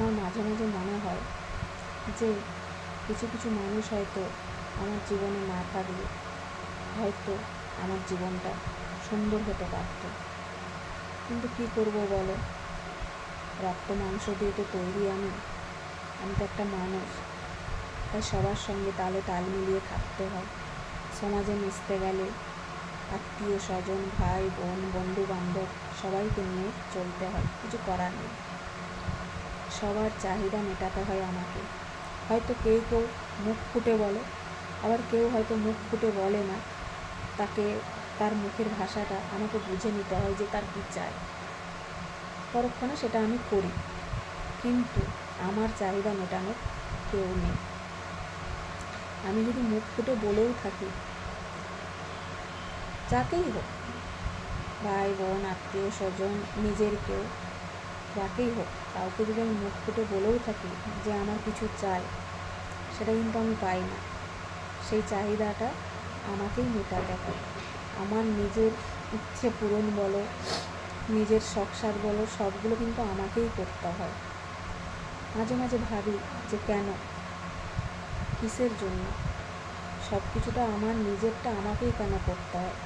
আমার মাঝে মাঝে মনে হয় যে কিছু কিছু মানুষ হয়তো আমার জীবনে না থাকলে হয়তো আমার জীবনটা সুন্দর হতে পারত। কিন্তু কী করব বলো? রক্ত মাংস দিয়ে তো তৈরি আমি। আমি তো একটা মানুষ। তাই সবার সঙ্গে তালে তাল মিলিয়ে থাকতে হয়। সমাজে মিশতে গেলে আত্মীয় স্বজন, ভাই, বোন বন্ধু বান্ধব সবাইকে নিয়ে চলতে হয়। কিছু করার নেই। সবার চাহিদা মেটাতে হয় আমাকে। হয়তো কেউ কেউ মুখ ফুটে বলে, আবার কেউ হয়তো মুখ ফুটে বলে না। তাকে, তার মুখের ভাষাটা আমাকে বুঝে নিতে হয় যে তার কী চায় পরক্ষণে সেটা আমি করি, কিন্তু আমার চাহিদা মেটানোর কেউ নেই। আমি যদি মুখ ফুটে বলেও থাকি, যাকেই হোক, ভাই, বোন, আত্মীয়, স্বজন, নিজের কেউ যাকেই হোক, কাউকে যদি আমি মুখ ফুটে বলেও থাকি যে আমার কিছু চাই, সেটা কিন্তু আমি পাই না। সেই চাহিদাটা আমাকেই মেটাতে হয়। আমার নিজের ইচ্ছে পূরণ বলো, নিজের শখসাদ বলো, সবগুলো কিন্তু আমাকেই করতে হয়। মাঝে মাঝে ভাবি যে কেন? কিসের জন্য? সব কিছুটা আমার নিজেরটা আমাকেই কেন করতে হয়?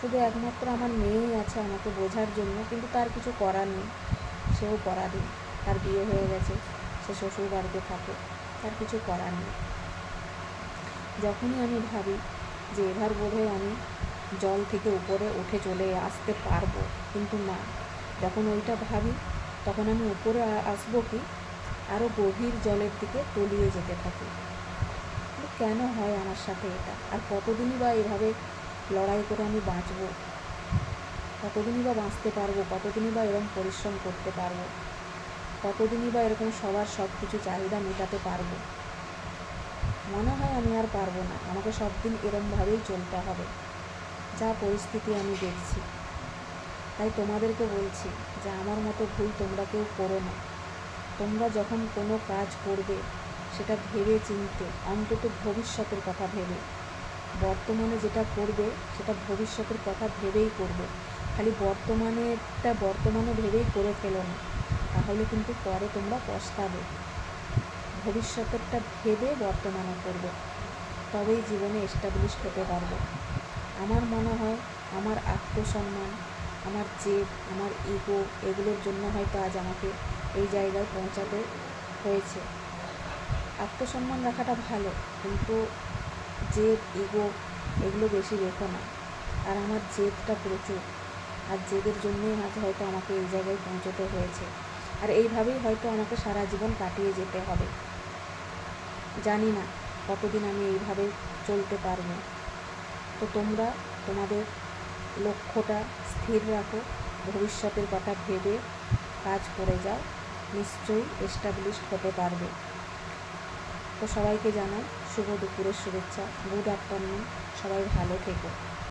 শুধু একমাত্র আমার মেয়েই আছে আমাকে বোঝার জন্য, কিন্তু তার কিছু করার নেই। সেও পরাধীন। তার বিয়ে হয়ে গেছে, সে শ্বশুর বাড়িতে থাকে, তার কিছু করার নেই। যখনই আমি ভাবি যে এবার বোধহয় আমি জল থেকে উপরে উঠে চলে আসতে পারব, কিন্তু না। যখন ওইটা ভাবি, তখন আমি উপরে আসব কি? আরও গভীর জলের দিকে তলিয়ে যেতে থাকি। কেন হয় আমার সাথে এটা? আর কতদিনই বা এভাবে লড়াই করে আমি বাঁচবো? কতদিনই বা বাঁচতে পারব, কতদিনই বা এরকম পরিশ্রম করতে পারব, কতদিনই বা এরকম সবার সব কিছু চাহিদা মেটাতে পারব। মনে হয় আমি আর পারব না, আমাকে সব দিন এরমভাবেই চলতে হবে। যা পরিস্থিতি আমি দেখছি, তাই তোমাদেরকে বলছি যে আমার মতো ভুল তোমরা কেউ করো না। তোমরা যখন কোনো কাজ করবে, সেটা ভেবে চিনতে, অন্তত ভবিষ্যতের কথা ভেবে, বর্তমানে যেটা করবে, সেটা ভবিষ্যতের কথা ভেবেই করবে। খালি বর্তমানেরটা বর্তমানে ভেবেই করে ফেলো না। তাহলে কিন্তু পরে তোমরা পস্তাবে। ভবিষ্যতেরটা ভেবে বর্তমানে করবে। তবেই জীবনে এস্টাবলিশড হতে পারবে। আমার মনে হয়, আমার আত্মসম্মান, আমার জেদ, আমার ইগো এগুলোর জন্য হয়তো আজ আমাকে এই জায়গায় পৌঁছাতে হয়েছে। আত্মসম্মান রাখাটা ভালো, কিন্তু জেদ ইগো এগুলো বেশি রেখো না। আর আমার জেদটা প্রচুর। আর জেদের জন্যই আজ হয়তো আমাকে এই জায়গায় পৌঁছতে হয়েছে। আর এইভাবেই হয়তো আমাকে সারা জীবন কাটিয়ে যেতে হবে। জানি না কতদিন আমি এইভাবে চলতে পারব। তো তোমরা তোমাদের লক্ষ্যটা স্থির রাখো, ভবিষ্যতের কথা ভেবে কাজ করে যাও, নিশ্চয়ই এস্টাবলিশড হতে পারবে। তো সবাইকে জানাই শুভ দুপুরের শুভেচ্ছা। Good afternoon. সবাই ভালো থেকো।